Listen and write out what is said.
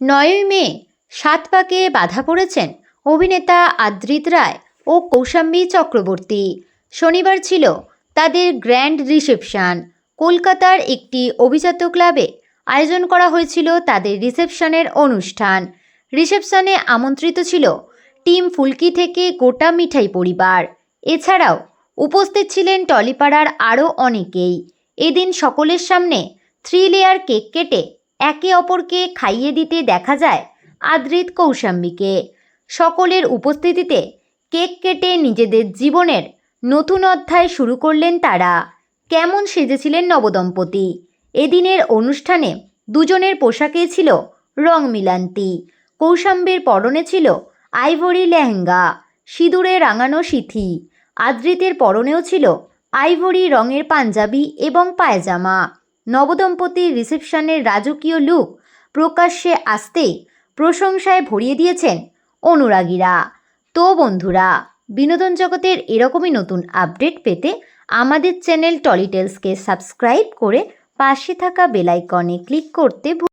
নয়ই মে সাত পাকে বাধা পড়েছেন অভিনেতা আদ্রিত রায় ও কৌশাম্বী চক্রবর্তী। শনিবার ছিল তাদের গ্র্যান্ড রিসেপশন। কলকাতার একটি অভিজাত ক্লাবে আয়োজন করা হয়েছিল তাদের রিসেপশনের অনুষ্ঠান। রিসেপশনে আমন্ত্রিত ছিল টিম ফুলকি থেকে গোটা মিঠাই পরিবার। এছাড়াও উপস্থিত ছিলেন টলিপাড়ার আরও অনেকেই। এদিন সকলের সামনে থ্রি লেয়ার কেক কেটে একে অপরকে খাইয়ে দিতে দেখা যায় আদ্রিত কৌশাম্বীকে। সকলের উপস্থিতিতে কেক কেটে নিজেদের জীবনের নতুন অধ্যায় শুরু করলেন তারা। কেমন সেজেছিলেন নবদম্পতি? এদিনের অনুষ্ঠানে দুজনের পোশাকে ছিল রং মিলান্তি কৌশাম্বীর পরনে ছিল আইভরি লেহেঙ্গা, সিঁদুরে রাঙানো সিথি। আদ্রিতের পরনেও ছিল আইভরি রঙের পাঞ্জাবি এবং পায়জামা। নবদম্পতির রিসেপশনের রাজকীয় লুক প্রকাশ্যে আসতেই প্রশংসায় ভরিয়ে দিয়েছেন অনুরাগীরা। তো বন্ধুরা, বিনোদন জগতের এরকমই নতুন আপডেট পেতে আমাদের চ্যানেল টলিটেলসকে সাবস্ক্রাইব করে পাশে থাকা বেলাইকনে ক্লিক করতে